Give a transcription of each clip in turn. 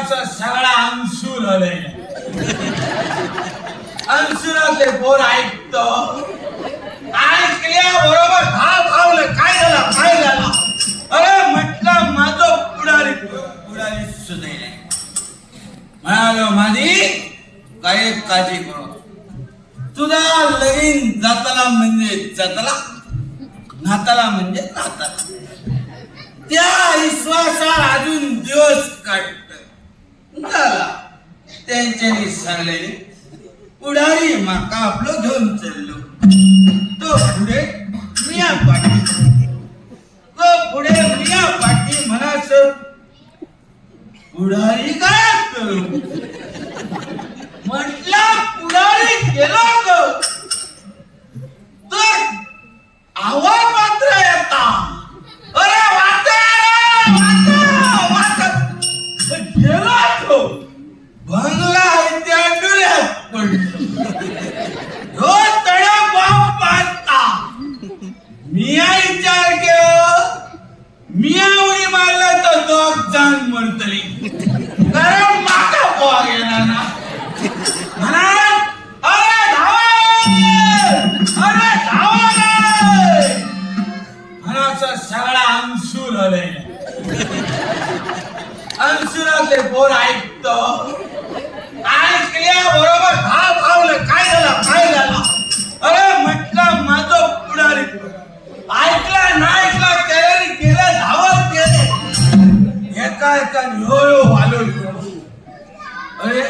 मनाचा सगळा अंशूर आलाय. अंशुरातले पोर ऐकतो. ऐकल्या बरोबर भाव भावलं काय झालं? काय झालं? अरे म्हटलं माझं पुढारी पुढारी सुधायला म्हणालो माझी काय काळजी करू? तुझा लगीन जाताला म्हणजे जाताला नाताला म्हणजे नाताला. त्या विश्वासात अजून दिवस काढ. झाला. त्यांच्यानी सांगलेले पुढारी माका आपलं घेऊन चाललो. तो पुढे मिया पाटी तो पुढे मिया पाटी म्हणास पुढारी काय करू? म्हटलं पुढारी गेलो ग. तो बंगला आहे त्या डोळ्यात पडलो तडा बाप बांधता. मिया विचार केलो मिया उडी मारला तर दोग जाण मरतली कारण माका पोहा गेला ना. म्हणा अरे धावा अरे धावा रे!" सगळा अंशूर आलाय. अंशुरातले बोर ऐकतो ऐकल्या बरोबर भाव भावलं. काय झालं? काय झालं? अरे म्हटलं माझं पुढारी ऐकला ना ऐकला त्याने गेलं धावत गेले. एका एका ह्यो वालो अरे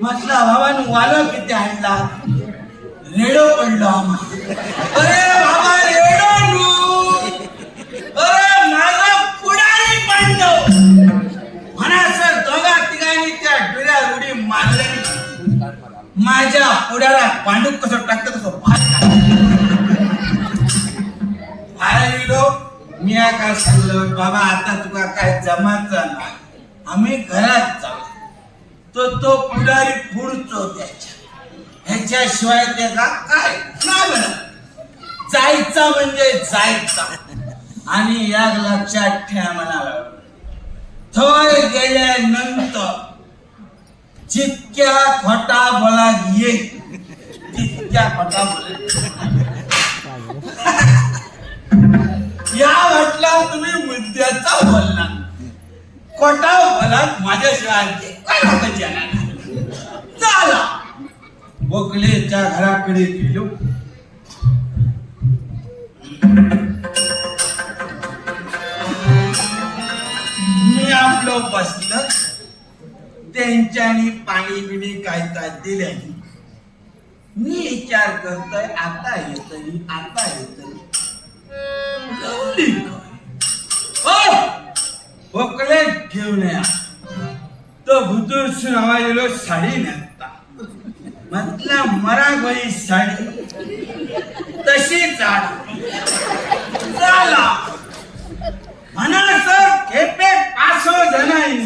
म्हटलं बाबांनी वालो किती आणला रेडो पडलो आम्हाला. अरे मारले माझ्या पुढ्याला पांडुप कसं टाकत तसं बाहेर गेलो मी काय सांगलो बाबा आता तुका काय जमायचं नाही. आम्ही घरात जाऊ. तो तो पुढारी पुढचो त्याच्या. ह्याच्याशिवाय त्याचा काय नाही म्हणत. जायचा म्हणजे जायचा. आणि या लक्षात ठेवा म्हणाला जितक्या खोटा बोला येईल तितक्या खोटा बोले. या म्हटला तुम्ही मुद्द्याचा बोलला. कोटा बोला माझ्याशिवाय काय लोकांची चला. बोकलेच्या घराकडे गेलो. मी आपलं बसलं. त्यांच्यानी पाणी बिणी कायता काय मी विचार करतोय आता येतली आता येतली लवली काय घेऊन या तो भुतूर सुनावा गेलो साडी नेसता म्हटलं मरा गोई साडी. तशी जाड. झाला म्हणा सर खेपे पाच जणांनी.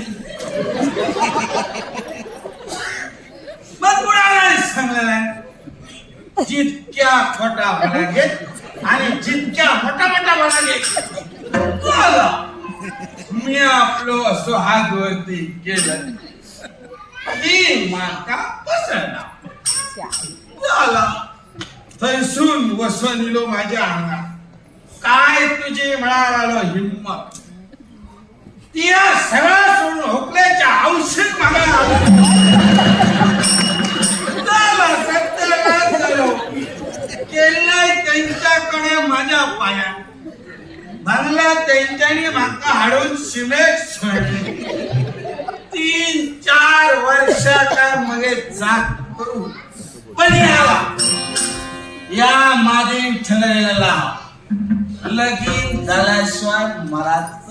मग कुणाला सांगलेलं आहे? जितक्या छोटा मला घेत आणि जितक्या मोठा मोठा मला घेत मी आपलो असो हात वरती केलं ती माका पसंत झाला थैसून वसवनिलो माझ्या अंगात. काय तुझी मिळाला हिंमत ती सगळं केलाय त्यांच्याकडे माझ्या पाया. बंगला त्यांच्यानी माका हाडून सिमेंट सोडले. तीन चार वर्ष काय मगे जाग करू. पण याला या माझे ठरलेला लगीन झाल्याशिवाय मरात